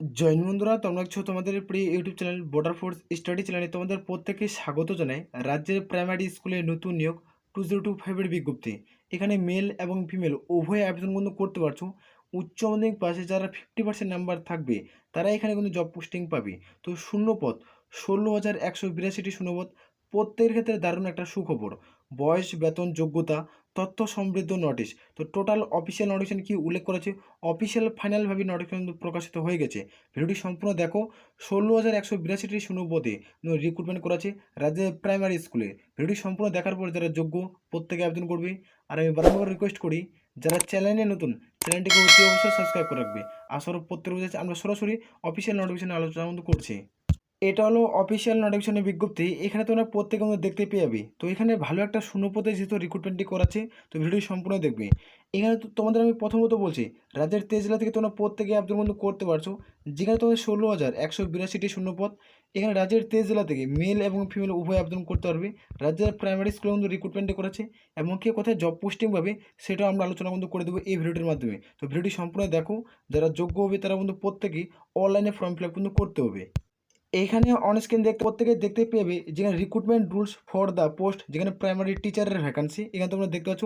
জৈন বন্ধুরা, তোমরা কিছু তোমাদের প্রিয় YouTube channel border force study চ্যানেলে তোমাদের প্রত্যেককে স্বাগত জানাই। রাজ্যের প্রাইমারি স্কুলে নতুন নিয়োগ টু জিরো টু ফাইভের বিজ্ঞপ্তি। এখানে মেল এবং ফিমেল উভয় আবেদন কিন্তু করতে পারছ। উচ্চ মাধ্যমিক পাশে যারা ফিফটি পার্সেন্ট নাম্বার থাকবে, তারা এখানে কিন্তু জব পোস্টিং পাবে। তো শূন্য পথ ষোলো হাজার একশো বিরাশিটি শূন্যপদ প্রত্যেকের ক্ষেত্রে দারুণ একটা সুখবর। বয়স, বেতন, যোগ্যতা, তথ্য সমৃদ্ধ নোটিশ তো টোটাল অফিসিয়াল নোটিফিকেশন কি উল্লেখ করেছে? অফিসিয়াল ফাইনালভাবে নোটিফিকেশন প্রকাশিত হয়ে গেছে। ভিডিওটি সম্পূর্ণ দেখো। ষোলো হাজার একশো বিরাশিটি শূন্যপদে রিক্রুটমেন্ট করেছে রাজ্যের প্রাইমারি স্কুলে ভিডিওটি সম্পূর্ণ দেখার পর যারা যোগ্য, প্রত্যেকে আবেদন করবে। আর আমি বারবার রিকোয়েস্ট করি, যারা চ্যানেলে নতুন চ্যানেলটিকে অবশ্যই সাবস্ক্রাইব করে রাখবে। আসর প্রত্যেক আমরা সরাসরি অফিসিয়াল নোটিফিকেশন আলোচনা করছি। এটা হলো অফিসিয়াল নোটিফিকেশনের বিজ্ঞপ্তি। এখানে তোমরা প্রত্যেকে আমরা দেখতে পেয়ে তো এখানে ভালো একটা শূন্যপদে যেহেতু রিক্রুটমেন্টটি করাচ্ছে, তো ভিডিও সম্পূর্ণ দেখবে। এখানে তো তোমাদের আমি প্রথমত বলছি, রাজ্যের তেজ জেলা থেকে তোমরা প্রত্যেকে কিন্তু করতে পারছ। যেখানে তোমাদের ষোলো হাজার একশো বিরাশিটি শূন্যপদ এখানে রাজ্যের তেজ জেলা থেকে মেল এবং ফিমেল উভয় আবেদন করতে পারবে। রাজ্যের প্রাইমারি স্কুলে কিন্তু রিক্রুটমেন্টে করেছে এবং কে কোথায় জব পোস্টিং পাবে, সেটাও আমরা আলোচনা কিন্তু করে দেবো এই ভিডিওটির মাধ্যমে। তো ভিডিওটি সম্পূর্ণ দেখো, যারা যোগ্য হবে তারা কিন্তু প্রত্যেকেই অনলাইনে ফর্ম ফিল আপ কিন্তু করতে হবে। এইখানে অনস্ক্রিন দেখতে, প্রত্যেকে দেখতে পেবে যেখানে recruitment rules for the post যেখানে প্রাইমারি টিচারের ভ্যাকান্সি এখানে তোমরা দেখতে পাচ্ছ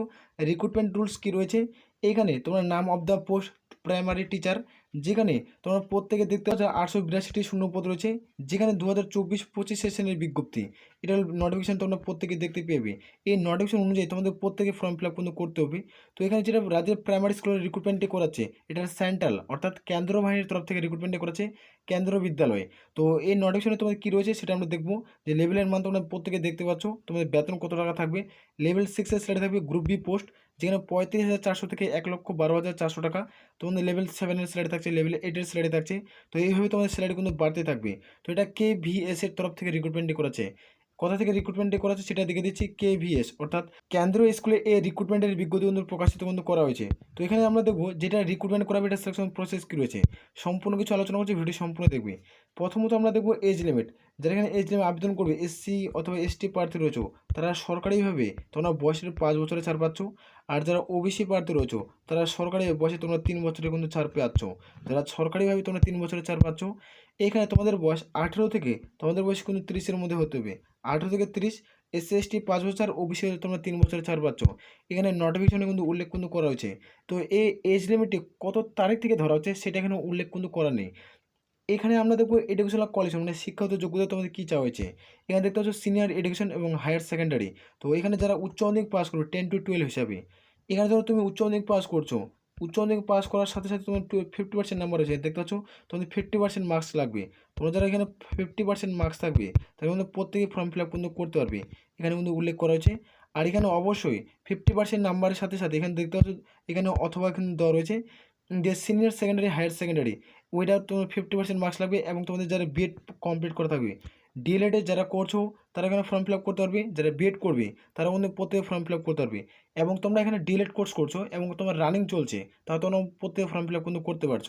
রিক্রুটমেন্ট রুলস কী রয়েছে, এখানে তোমার নাম of the post primary teacher যেখানে তোমরা প্রত্যেকে দেখতে পাচ্ছ আটশো বিরাশিটি শূন্যপদ রয়েছে। যেখানে দু হাজার চব্বিশ পঁচিশ সেশনের বিজ্ঞপ্তি। এটা নোটিফিকেশান তোমরা প্রত্যেকে দেখতে পেয়ে এই নোটিফিকেশন অনুযায়ী তোমাদের প্রত্যেকে ফর্ম ফিল আপ কিন্তু করতে হবে। তো এখানে যেটা রাজ্যের প্রাইমারি স্কুলের রিক্রুটমেন্টটি করাচ্ছে এটা সেন্ট্রাল অর্থাৎ কেন্দ্র বাহিনীর তরফ থেকে রিক্রুটমেন্টে করেছে কেন্দ্র বিদ্যালয়ে। তো এই নোটিফিকেশনে তোমাদের কী রয়েছে সেটা আমরা দেখব। যে লেভেলের মান তোমরা প্রত্যেকে দেখতে পাচ্ছ, তোমাদের বেতন কত টাকা থাকবে। লেভেল সিক্সের স্যালারি থাকবে গ্রুপ বি পোস্ট যেখানে পঁয়ত্রিশ হাজার চারশো থেকে এক লক্ষ বারো হাজার চারশো টাকা। তোমাদের লেভেল সেভেনের স্যালারি থাকছে লেভেল এইটের স্যালারি থাকছে। তো এইভাবে তোমাদের স্যালারি কিন্তু বাড়তে থাকবে। তো এটা কে এর তরফ থেকে রিক্রুটমেন্টটি করেছে। কোথা থেকে রিক্রুটমেন্টটি করেছে সেটা দেখে দিচ্ছি কে ভিএস অর্থাৎ কেন্দ্রীয় স্কুলে এই রিক্রুটমেন্টের বিজ্ঞপ্তি কিন্তু প্রকাশিত কিন্তু করা হয়েছে। তো এখানে আমরা দেখব যেটা রিক্রুটমেন্ট করাবে এটা সিলেকশন প্রসেস কী রয়েছে। সম্পূর্ণ কিছু আলোচনা করছে, ভিডিও সম্পূর্ণ দেখবে। প্রথমত আমরা দেখব এজ লিমিট যারা এখানে লিমিট আবেদন করবে এসসি অথবা এসটি প্রার্থী রয়েছে, তারা সরকারিভাবে তোমরা বয়সের পাঁচ বছরে ছাড় পাচ্ছ। আর যারা ওবিসি প্রার্থী রয়েছে, তারা সরকারি বয়সে তোমরা তিন বছরে কিন্তু ছাড় পাচ্ছ। যারা সরকারিভাবে তোমরা তিন বছরে ছাড় পাচ্ছ, এখানে তোমাদের বয়স আঠেরো থেকে তোমাদের বয়স কিন্তু তিরিশের মধ্যে হতে হবে। আঠেরো থেকে তিরিশ এসসি এসটি পাঁচ বছর ওবিসি তোমরা তিন বছরে ছাড় পাচ্ছ। এখানে নোটিফিকেশনে কিন্তু উল্লেখ কিন্তু করা হয়েছে। তো এই এজ লিমিটটি কত তারিখ থেকে ধরা হচ্ছে, সেটা এখানে উল্লেখ কিন্তু করা নেই। এখানে আমরা দেখব এডুকেশনাল কোয়ালিফিকেশন মানে শিক্ষাগত যোগ্যতা তোমাদের কী চাওয়া হয়েছে? এখানে দেখতে পাচ্ছ সিনিয়র এডুকেশন এবং হায়ার সেকেন্ডারি তো এখানে যারা উচ্চ মাধ্যমিক পাস করবে টেন টু টুয়েলভ হিসাবে, এখানে ধরো তুমি উচ্চ মাধ্যমিক পাস করছ, উচ্চ মাধ্যমিক পাস করার সাথে সাথে তোমার ফিফটি পার্সেন্ট নাম্বার আছে দেখতে পাচ্ছ, তোমাদের ফিফটি পার্সেন্ট মার্কস লাগবে। তোমরা যারা এখানে ফিফটি পার্সেন্ট মার্কস থাকবে তারা কিন্তু প্রত্যেকে ফর্ম ফিল আপ কিন্তু করতে পারবে। এখানে কিন্তু উল্লেখ করা হয়েছে। আর এখানে অবশ্যই ফিফটি পার্সেন্ট নাম্বারের সাথে সাথে এখানে দেখতে পাচ্ছ, এখানে অথবা এখানে দেওয়া রয়েছে যে সিনিয়র সেকেন্ডারি হায়ার সেকেন্ডারি ওইটা তোমার ফিফটি পার্সেন্ট মার্কস লাগবে এবং তোমাদের যারা বিএড কমপ্লিট করা থাকবে। ডিএলএডে যারা করছ, তারা এখানে ফর্ম ফিল করতে পারবে। যারা বিএড করবে, তারা কিন্তু প্রত্যেকে ফর্ম ফিল করতে পারবে। এবং তোমরা এখানে ডিএলএড কোর্স করছ এবং তোমার রানিং চলছে, তাহলে তোমরা প্রত্যেকে ফর্ম ফিল কিন্তু করতে পারছ।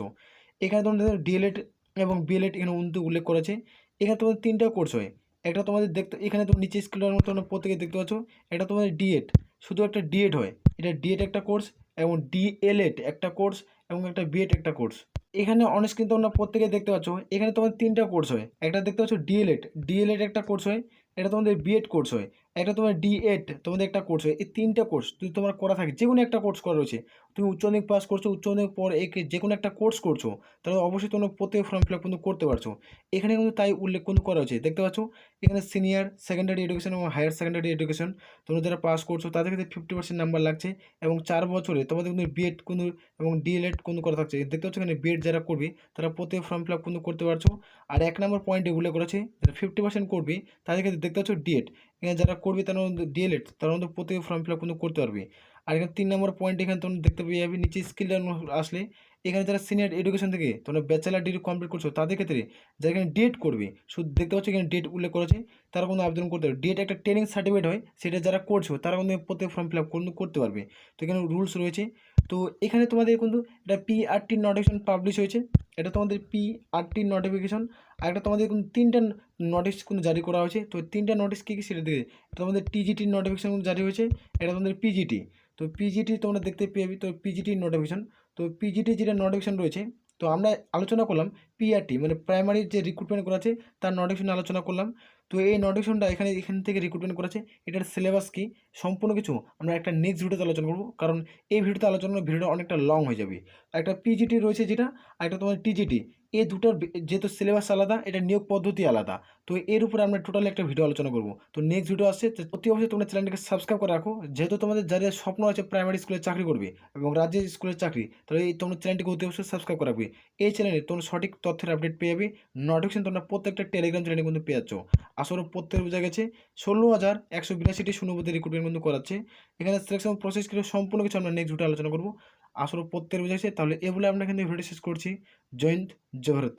এখানে তোমাদের ডিএলএড এবং বিএলএড এখানে কিন্তু উল্লেখ করেছে এখানে তোমাদের তিনটা কোর্স হয়। একটা তোমাদের দেখতে, এখানে তুমি নিচে স্কুলের মতো তোমরা প্রত্যেকে দেখতে পাচ্ছ। এটা তোমাদের ডিএড শুধু একটা ডিএড হয়। এটা ডিএড একটা কোর্স এবং ডিএলএড একটা কোর্স এবং একটা বিএড একটা কোর্স এখানে অনেক কিন্তু তোমরা প্রত্যেকে দেখতে পাচ্ছ, এখানে তোমার তিনটা কোর্স হয়। একটা দেখতে পাচ্ছ ডিএলএড ডিএলএড একটা কোর্স হয়। এটা তোমাদের বিএড কোর্স হয়, একটা তোমার ডিএড তোমাদের একটা কোর্স হয়, এই তিনটা কোর্স যদি তোমার করা থাকে যে কোনো একটা কোর্স করা রয়েছে, তুমি উচ্চ মাধ্যমিক পাস করছ, উচ্চ মাধ্যমিক পর একে যে কোনো একটা কোর্স করছ, তাহলে অবশ্যই তোমরা প্রত্যেক ফর্ম ফিল আপ কিন্তু করতে পারছ। এখানে কিন্তু তাই উল্লেখ কিন্তু করা হয়েছে, দেখতে পাচ্ছ? এখানে সিনিয়র সেকেন্ডারি এডুকেশন এবং হায়ার সেকেন্ডারি এডুকেশন তোমরা যারা পাস করছ, তাদের ক্ষেত্রে ফিফটি পার্সেন্ট নাম্বার লাগছে এবং চার বছরে তোমাদের কিন্তু বিএড কিন্তু এবং ডিএলএড কিন্তু করা থাকছে। দেখতে পাচ্ছ এখানে বিএড যারা করবে, তারা প্রত্যেক ফর্ম ফিল আপ কিন্তু করতে পারছ। আর এক নম্বর পয়েন্টে উল্লেখ করেছে, যারা ফিফটি পার্সেন্ট করবে, তাদের ক্ষেত্রে দেখতে পাচ্ছ ডিএড এখানে যারা করবে, তারা ডিএলএড তারা মধ্যে প্রত্যেকে ফর্ম ফিল আপ কিন্তু করতে পারবে। আর এখানে তিন নম্বর পয়েন্ট এখানে তোমরা দেখতে পেয়ে যাবে, নিচে স্কিল আসলে। এখানে যারা সিনিয়র এডুকেশন থেকে তোমরা ব্যাচেলার ডিগ্রি কমপ্লিট করছ, তাদের ক্ষেত্রে যারা এখানে ডেট করবে, শুধু দেখতে পাচ্ছ এখানে ডেট উল্লেখ করেছে, তারা কোনো আবেদন করতে পারবে। ডেট একটা ট্রেনিং সার্টিফিকেট হয়, সেটা যারা করছ, তারা কিন্তু প্রত্যেক ফর্ম ফিল আপ করতে পারবে। তো এখানে রুলস রয়েছে। তো এখানে তোমাদের কিন্তু এটা পিআরটি নোটিফিকেশন পাবলিশ হয়েছে। এটা তোমাদের পি আটটি নোটিফিকেশন আর একটা তোমাদের কোনো তিনটা নোটিশ কোনো জারি করা হয়েছে, তো তিনটা নোটিশ কী কী সেটা দেখে তোমাদের টিজিটির নোটিফিকেশন জারি হয়েছে, এটা তোমাদের পিজিটি তো পিজিটি তোমরা দেখতে পেয়ে তো পিজিটির নোটিফিকেশন তো পিজিটি যেটা নোটিফিকেশন রয়েছে তো আমরা আলোচনা করলাম পিআরটি মানে প্রাইমারি যে রিক্রুটমেন্ট করা আছে, তার নোটিফিকেশন আলোচনা করলাম। তো এই নোটিফিকেশনটা এখানে, এখান থেকে রিক্রুটমেন্ট করেছে। এটার সিলেবাস কি? সম্পূর্ণ কিছু আমরা একটা নেক্সট ভিডিওতে আলোচনা করব। কারণ এই ভিডিওতে আলোচনা ভিডিওটা অনেকটা লং হয়ে যাবে। একটা পিজিটি রয়েছে যেটা, আর একটা তোমার টিজিটি এই দুটোর যেহেতু সিলেবাস আলাদা, এটা নিয়োগ পদ্ধতি আলাদা। তো এর উপরে আমরা টোটালি একটা ভিডিও আলোচনা করব। তো নেক্সট ভিডিও আসছে অতি অবশ্যই তোমরা চ্যানেলটাকে সাবস্ক্রাইব করে রাখো। যেহেতু তোমাদের যাদের স্বপ্ন আছে প্রাইমারি স্কুলে চাকরি করবে এবং রাজ্যের স্কুলের চাকরি, তাহলে এই তোমরা চ্যানেলটিকে অতি অবশ্যই সাবস্ক্রাইব করে রাখবে। এই চ্যানেলে তোমরা সঠিক তথ্যের আপডেট পেয়ে যাবে। নোটিফিকেশন তোমরা প্রত্যেকটা টেলিগ্রাম চ্যানেলে কিন্তু পেয়ে যাচ্ছ। আসলে প্রত্যেক বোঝা গেছে ষোলো হাজার একশো বিরাশিটি শূন্যপতি রিক্রুটমেন্ট কিন্তু করাচ্ছে। এখানে সিলেকশন প্রসেস কিন্তু সম্পূর্ণ কিছু আমরা নেক্সট ভিডিও আলোচনা করব। আসলে প্রত্যেক বোঝাইছে তাহলে এগুলো আমরা কিন্তু ভিডিও শেষ করছি। জয়ন্ত জয় ভারত।